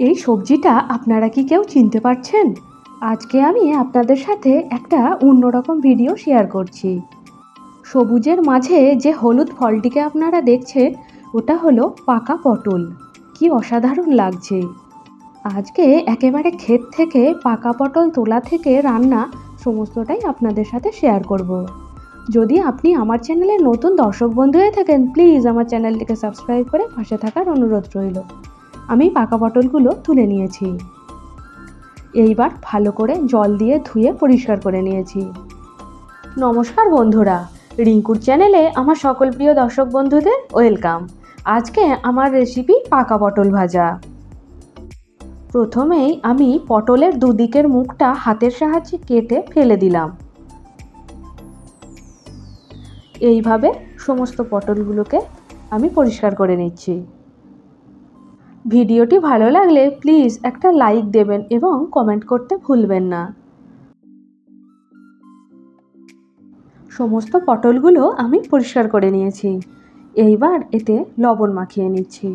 এই সবজিটা আপনারা কি কেউ চিনতে পারছেন? আজকে আমি আপনাদের সাথে একটা অন্যরকম ভিডিও শেয়ার করছি। সবুজের মাঝে যে হলুদ ফলটিকে আপনারা দেখছেন ওটা হলো পাকা পটল। কি অসাধারণ লাগছে। আজকে একেবারে ক্ষেত থেকে পাকা পটল তোলা থেকে রান্না সমস্তটাই আপনাদের সাথে শেয়ার করব। যদি আপনি আমার চ্যানেলে নতুন দর্শক বন্ধু হয়ে থাকেন প্লিজ আমার চ্যানেলটিকে সাবস্ক্রাইব করে পাশে থাকার অনুরোধ রইল। আমি পাকা পটলগুলো তুলে নিয়েছি। এইবার ভালো করে জল দিয়ে ধুয়ে পরিষ্কার করে নিয়েছি। নমস্কার বন্ধুরা, রিঙ্কুর চ্যানেলে আমার সকল প্রিয় দর্শক বন্ধুদের ওয়েলকাম। আজকে আমার রেসিপি পাকা পটল ভাজা। প্রথমেই আমি পটলের দুদিকের মুখটা হাতের সাহায্যে কেটে ফেলে দিলাম। এইভাবে সমস্ত পটলগুলোকে আমি পরিষ্কার করে নিচ্ছি। ভিডিওটি ভালো লাগলে প্লিজ একটা লাইক দেবেন এবং কমেন্ট করতে ভুলবেন না। সমস্ত পটলগুলো আমি পরিষ্কার করে নিয়েছি। এইবার এতে লবণ মাখিয়ে নিচ্ছি।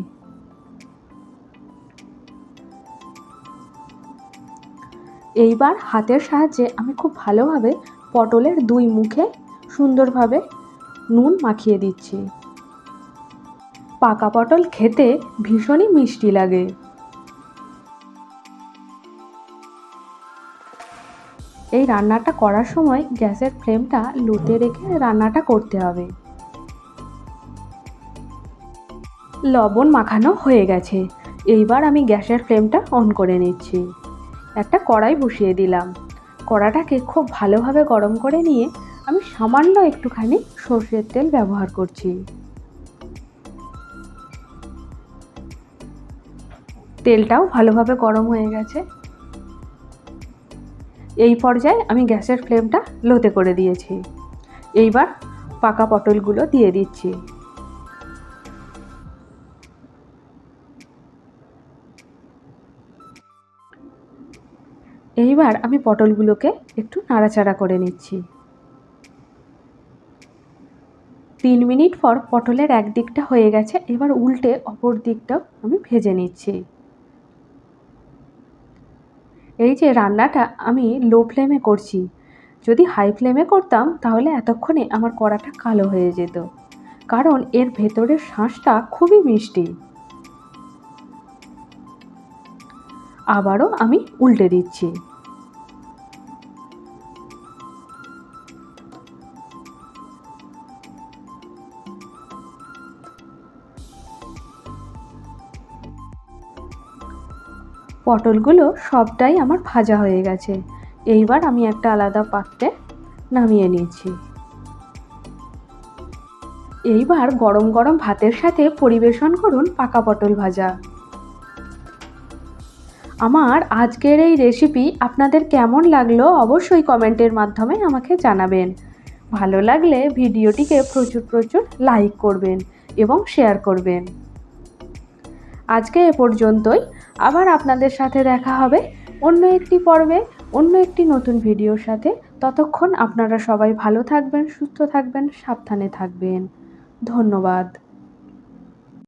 এইবার হাতের সাহায্যে আমি খুব ভালোভাবে পটলের দুই মুখে সুন্দরভাবে নুন মাখিয়ে দিচ্ছি। পাকা পটল খেতে ভীষণই মিষ্টি লাগে। এই রান্নাটা করার সময় গ্যাসের ফ্লেমটা লোতে রেখে রান্নাটা করতে হবে। লবণ মাখানো হয়ে গেছে। এইবার আমি গ্যাসের ফ্লেমটা অন করে নিচ্ছি। একটা কড়াই বসিয়ে দিলাম। কড়াটাকে খুব ভালোভাবে গরম করে নিয়ে আমি সামান্য একটুখানি সর্ষের তেল ব্যবহার করছি। তেলটাও ভালোভাবে গরম হয়ে গেছে। এই পর্যায়ে আমি গ্যাসের ফ্লেমটা লোতে করে দিয়েছি। এইবার পাকা পটলগুলো দিয়ে দিচ্ছি। এইবার আমি পটলগুলোকে একটু নাড়াচাড়া করে নিচ্ছি। তিন মিনিট পর পটলের এক দিকটা হয়ে গেছে, এবার উল্টে অপর দিকটাও আমি ভেজে নিচ্ছি। এই যে রান্নাটা আমি লো ফ্লেমে করছি। যদি হাই ফ্লেমে করতাম, তাহলে এতক্ষণে আমার কড়াটা কালো হয়ে যেত। কারণ এর ভেতরের শাঁসটা খুবই মিষ্টি। আবারও আমি উল্টে দিচ্ছি। পটলগুলো সবটাই আমার ভাজা হয়ে গেছে। এইবার আমি একটা আলাদা পাত্রে নামিয়ে নিয়েছি। এইবার গরম গরম ভাতের সাথে পরিবেশন করুন পাকা পটল ভাজা। আমার আজকের এই রেসিপি আপনাদের কেমন লাগল অবশ্যই কমেন্টের মাধ্যমে আমাকে জানাবেন। ভালো লাগলে ভিডিওটিকে প্রচুর প্রচুর লাইক করবেন এবং শেয়ার করবেন। আজকে এ পর্যন্তই। আবার আপনাদের সাথে দেখা হবে অন্য একটি পর্বে, অন্য একটি নতুন ভিডিওর সাথে। ততক্ষণ আপনারা সবাই ভালো থাকবেন, সুস্থ থাকবেন, সাবধানে থাকবেন। ধন্যবাদ।